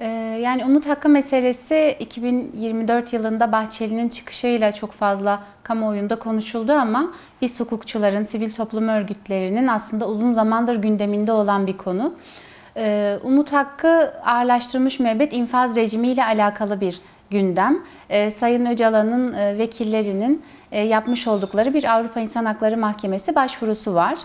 Ee, Yani umut hakkı meselesi 2024 yılında Bahçeli'nin çıkışıyla çok fazla kamuoyunda konuşuldu ama biz hukukçuların, sivil toplum örgütlerinin aslında uzun zamandır gündeminde olan bir konu. Ee, Umut hakkı ağırlaştırılmış müebbet infaz rejimiyle alakalı bir gündem. Ee, Sayın Öcalan'ın e, vekillerinin e, yapmış oldukları bir Avrupa İnsan Hakları Mahkemesi başvurusu var.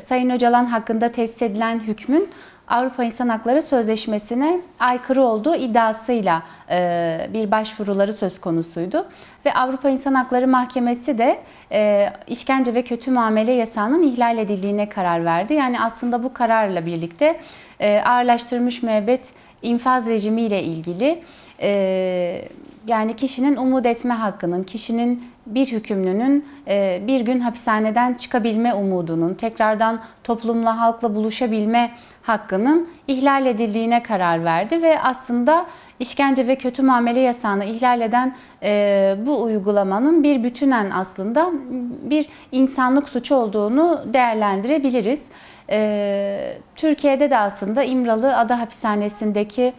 Sayın Öcalan hakkında tesis edilen hükmün Avrupa İnsan Hakları Sözleşmesi'ne aykırı olduğu iddiasıyla e, bir başvuruları söz konusuydu. Ve Avrupa İnsan Hakları Mahkemesi de e, işkence ve kötü muamele yasağının ihlal edildiğine karar verdi. Yani aslında bu kararla birlikte e, ağırlaştırılmış müebbet infaz rejimiyle ilgili e, yani kişinin umut etme hakkının, kişinin bir hükümlünün e, bir gün hapishaneden çıkabilme umudunun, tekrardan toplumla, halkla buluşabilme hakkının ihlal edildiğine karar verdi ve aslında işkence ve kötü muamele yasağını ihlal eden e, bu uygulamanın bir bütünen aslında bir insanlık suçu olduğunu değerlendirebiliriz. E, Türkiye'de de aslında İmralı Ada Hapishanesi'ndeki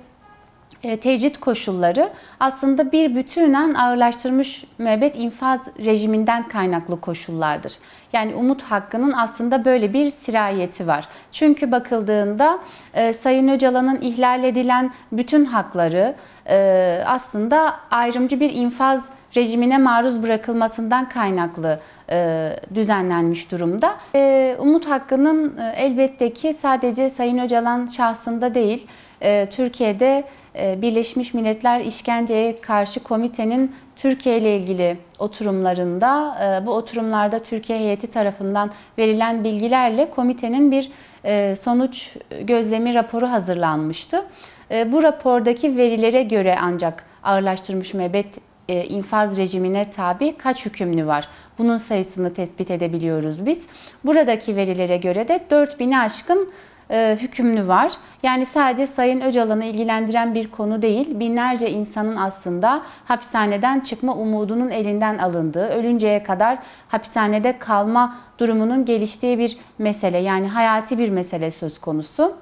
tecrit koşulları aslında bir bütünen ağırlaştırmış müebbet infaz rejiminden kaynaklı koşullardır. Yani umut hakkının aslında böyle bir sirayeti var. Çünkü bakıldığında e, Sayın Öcalan'ın ihlal edilen bütün hakları e, aslında ayrımcı bir infaz rejimine maruz bırakılmasından kaynaklı e, düzenlenmiş durumda. E, umut hakkının e, elbette ki sadece Sayın Öcalan şahsında değil, e, Türkiye'de e, Birleşmiş Milletler İşkenceye Karşı Komitenin Türkiye ile ilgili oturumlarında, e, bu oturumlarda Türkiye heyeti tarafından verilen bilgilerle komitenin bir e, sonuç gözlemi raporu hazırlanmıştı. E, Bu rapordaki verilere göre ancak ağırlaştırmış müebbet e, infaz rejimine tabi kaç hükümlü var? Bunun sayısını tespit edebiliyoruz biz. Buradaki verilere göre de 4000'i aşkın e, hükümlü var. Yani sadece Sayın Öcalan'ı ilgilendiren bir konu değil, binlerce insanın aslında hapishaneden çıkma umudunun elinden alındığı, ölünceye kadar hapishanede kalma durumunun geliştiği bir mesele. Yani hayati bir mesele söz konusu.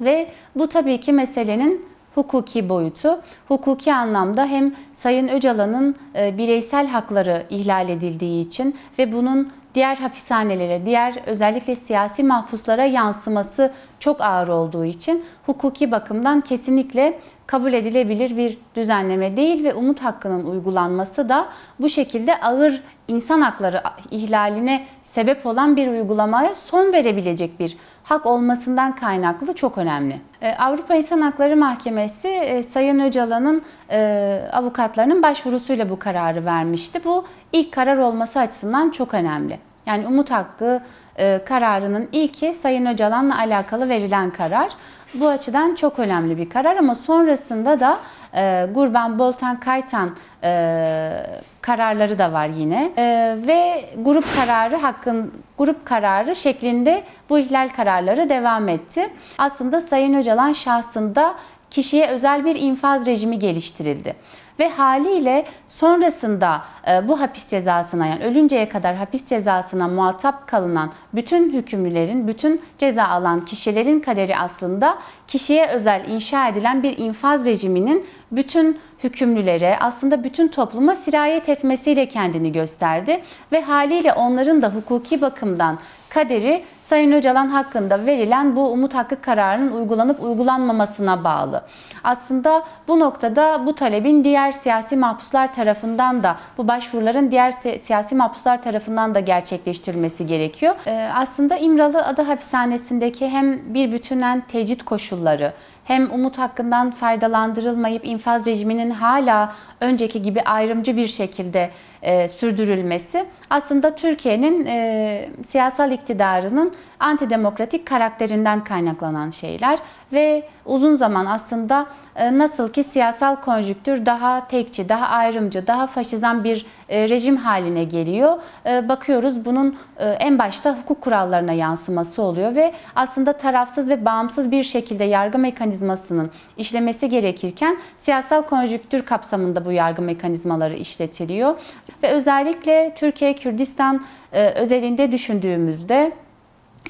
Ve bu tabii ki meselenin hukuki boyutu. Hukuki anlamda hem Sayın Öcalan'ın e, bireysel hakları ihlal edildiği için ve bunun diğer hapishanelere, diğer özellikle siyasi mahpuslara yansıması çok ağır olduğu için hukuki bakımdan kesinlikle kabul edilebilir bir düzenleme değil ve umut hakkının uygulanması da bu şekilde ağır insan hakları ihlaline sebep olan bir uygulamaya son verebilecek bir hak olmasından kaynaklı çok önemli. Ee, Avrupa İnsan Hakları Mahkemesi e, Sayın Öcalan'ın e, avukatlarının başvurusuyla bu kararı vermişti. Bu ilk karar olması açısından çok önemli. Yani umut hakkı e, kararının ilki Sayın Öcalan'la alakalı verilen karar. Bu açıdan çok önemli bir karar ama sonrasında da e, Gurban Boltan Kaytan e, kararları da var yine E, ve grup kararı hakkın grup kararı şeklinde bu ihlal kararları devam etti. Aslında Sayın Öcalan şahsında kişiye özel bir infaz rejimi geliştirildi. Ve haliyle sonrasında e, bu hapis cezasına yani ölünceye kadar hapis cezasına muhatap kalınan bütün hükümlülerin, bütün ceza alan kişilerin kaderi aslında kişiye özel inşa edilen bir infaz rejiminin bütün hükümlülere aslında bütün topluma sirayet etmesiyle kendini gösterdi ve haliyle onların da hukuki bakımdan kaderi Sayın Öcalan hakkında verilen bu umut hakkı kararının uygulanıp uygulanmamasına bağlı. Aslında bu noktada bu talebin diğer siyasi mahpuslar tarafından da bu başvuruların diğer si- siyasi mahpuslar tarafından da gerçekleştirilmesi gerekiyor. Ee, aslında İmralı Ada Hapishanesi'ndeki hem bir bütünen tecrit koşulları hem umut hakkından faydalandırılmayıp infaz rejiminin hala önceki gibi ayrımcı bir şekilde e, sürdürülmesi aslında Türkiye'nin e, siyasal iktidarının antidemokratik karakterinden kaynaklanan şeyler ve uzun zaman aslında e, nasıl ki siyasal konjüktür daha tekçi, daha ayrımcı, daha faşizan bir e, rejim haline geliyor. E, bakıyoruz bunun e, en başta hukuk kurallarına yansıması oluyor ve aslında tarafsız ve bağımsız bir şekilde yargı mekanizmasının işlemesi gerekirken siyasal konjüktür kapsamında bu yargı mekanizmaları işletiliyor. Ve özellikle Türkiye-Kürdistan e, özelinde düşündüğümüzde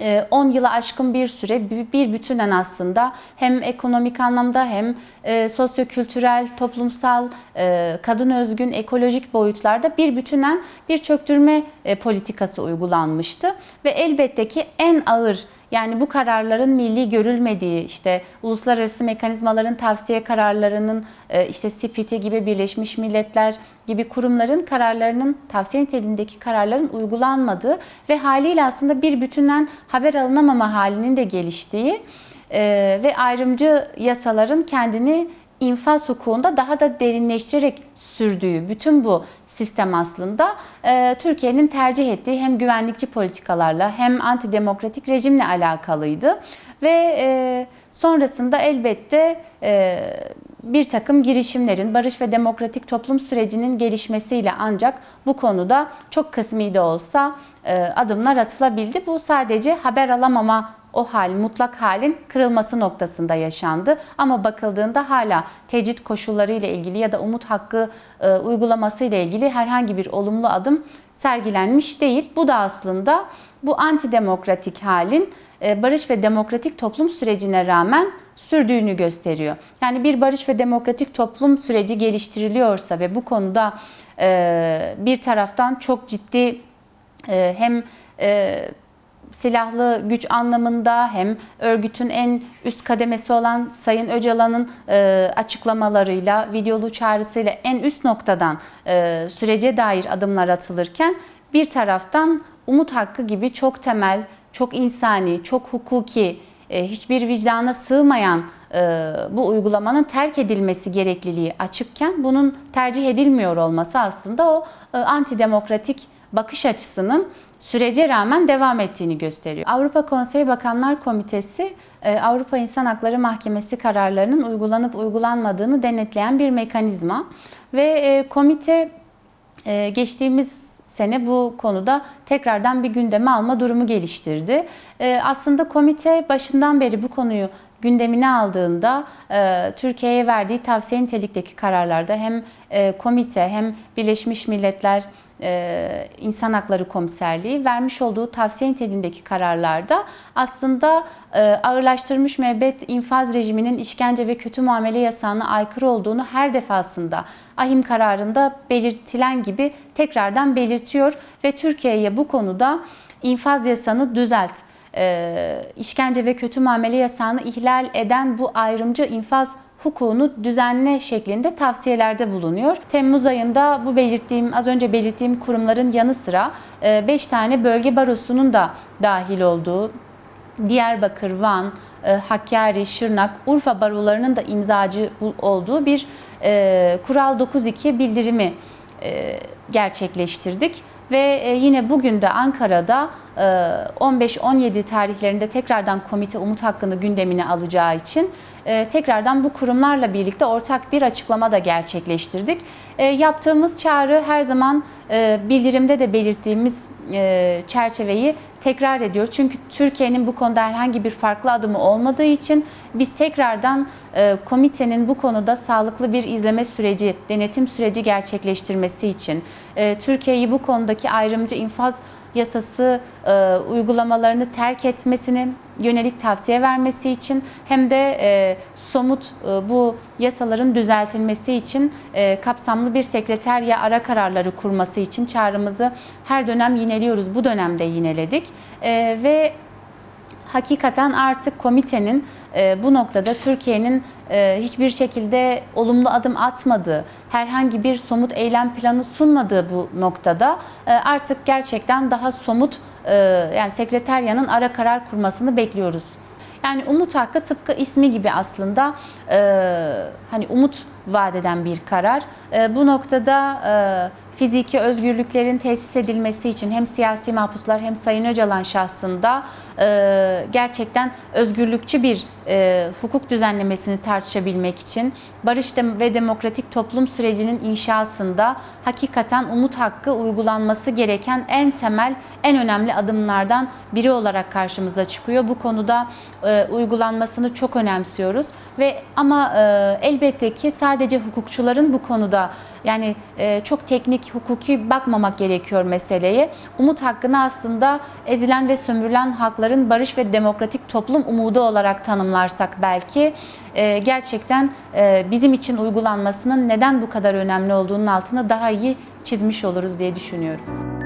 e, 10 yılı aşkın bir süre bir bütünen aslında hem ekonomik anlamda hem e, sosyokültürel, toplumsal, e, kadın özgün, ekolojik boyutlarda bir bütünen bir çöktürme e, politikası uygulanmıştı. Ve elbette ki en ağır yani bu kararların milli görülmediği, işte uluslararası mekanizmaların tavsiye kararlarının, e, işte CPT gibi Birleşmiş Milletler gibi kurumların kararlarının, tavsiye niteliğindeki kararların uygulanmadığı ve haliyle aslında bir bütünden haber alınamama halinin de geliştiği e, ve ayrımcı yasaların kendini infaz hukukunda daha da derinleştirerek sürdüğü bütün bu sistem aslında e, Türkiye'nin tercih ettiği hem güvenlikçi politikalarla hem antidemokratik rejimle alakalıydı. Ve e, sonrasında elbette e, bir takım girişimlerin, barış ve demokratik toplum sürecinin gelişmesiyle ancak bu konuda çok kısmi de olsa e, adımlar atılabildi. Bu sadece haber alamama o hal, mutlak halin kırılması noktasında yaşandı. Ama bakıldığında hala tecrit koşulları ile ilgili ya da umut hakkı e, uygulaması ile ilgili herhangi bir olumlu adım sergilenmiş değil. Bu da aslında bu antidemokratik halin e, barış ve demokratik toplum sürecine rağmen sürdüğünü gösteriyor. Yani bir barış ve demokratik toplum süreci geliştiriliyorsa ve bu konuda e, bir taraftan çok ciddi e, hem silahlı güç anlamında hem örgütün en üst kademesi olan Sayın Öcalan'ın e, açıklamalarıyla, videolu çağrısıyla en üst noktadan e, sürece dair adımlar atılırken bir taraftan umut hakkı gibi çok temel, çok insani, çok hukuki, e, hiçbir vicdana sığmayan e, bu uygulamanın terk edilmesi gerekliliği açıkken bunun tercih edilmiyor olması aslında o e, antidemokratik bakış açısının sürece rağmen devam ettiğini gösteriyor. Avrupa Konseyi Bakanlar Komitesi e, Avrupa İnsan Hakları Mahkemesi kararlarının uygulanıp uygulanmadığını denetleyen bir mekanizma ve e, komite e, geçtiğimiz sene bu konuda tekrardan bir gündeme alma durumu geliştirdi. Aslında komite başından beri bu konuyu gündemine aldığında Türkiye'ye verdiği tavsiye nitelikteki kararlarda hem komite hem Birleşmiş Milletler e, İnsan Hakları Komiserliği vermiş olduğu tavsiye niteliğindeki kararlarda aslında e, ağırlaştırılmış müebbet infaz rejiminin işkence ve kötü muamele yasağına aykırı olduğunu her defasında ahim kararında belirtilen gibi tekrardan belirtiyor ve Türkiye'ye bu konuda infaz yasanı düzelt, e, işkence ve kötü muamele yasağını ihlal eden bu ayrımcı infaz hukukunu düzenle şeklinde tavsiyelerde bulunuyor. Temmuz ayında bu belirttiğim az önce belirttiğim kurumların yanı sıra 5 e, tane bölge barosunun da dahil olduğu Diyarbakır, Van, e, Hakkari, Şırnak, Urfa barolarının da imzacı olduğu bir e, Kural 92 bildirimi gerçekleştirdik. Ve yine bugün de Ankara'da 15-17 tarihlerinde tekrardan komite umut hakkını gündemine alacağı için e, tekrardan bu kurumlarla birlikte ortak bir açıklama da gerçekleştirdik. E, yaptığımız çağrı her zaman e, bildirimde de belirttiğimiz çerçeveyi tekrar ediyor. Çünkü Türkiye'nin bu konuda herhangi bir farklı adımı olmadığı için biz tekrardan komitenin bu konuda sağlıklı bir izleme süreci, denetim süreci gerçekleştirmesi için Türkiye'yi bu konudaki ayrımcı infaz yasası e, uygulamalarını terk etmesini yönelik tavsiye vermesi için hem de e, somut e, bu yasaların düzeltilmesi için e, kapsamlı bir sekreterya ara kararları kurması için çağrımızı her dönem yineliyoruz. Bu dönemde yineledik e, ve hakikaten artık komitenin e, bu noktada Türkiye'nin e, hiçbir şekilde olumlu adım atmadığı, herhangi bir somut eylem planı sunmadığı bu noktada e, artık gerçekten daha somut yani sekreteryanın ara karar kurmasını bekliyoruz. Yani umut hakkı tıpkı ismi gibi aslında e, hani umut vadeden bir karar. E, bu noktada e, fiziki özgürlüklerin tesis edilmesi için hem siyasi mahpuslar hem Sayın Öcalan şahsında gerçekten özgürlükçü bir e, hukuk düzenlemesini tartışabilmek için barış ve demokratik toplum sürecinin inşasında hakikaten umut hakkı uygulanması gereken en temel, en önemli adımlardan biri olarak karşımıza çıkıyor. Bu konuda e, uygulanmasını çok önemsiyoruz ve ama e, elbette ki sadece hukukçuların bu konuda yani e, çok teknik hukuki bakmamak gerekiyor meseleye. Umut hakkını aslında ezilen ve sömürülen hakların barış ve demokratik toplum umudu olarak tanımlarsak belki e, gerçekten e, bizim için uygulanmasının neden bu kadar önemli olduğunun altını daha iyi çizmiş oluruz diye düşünüyorum.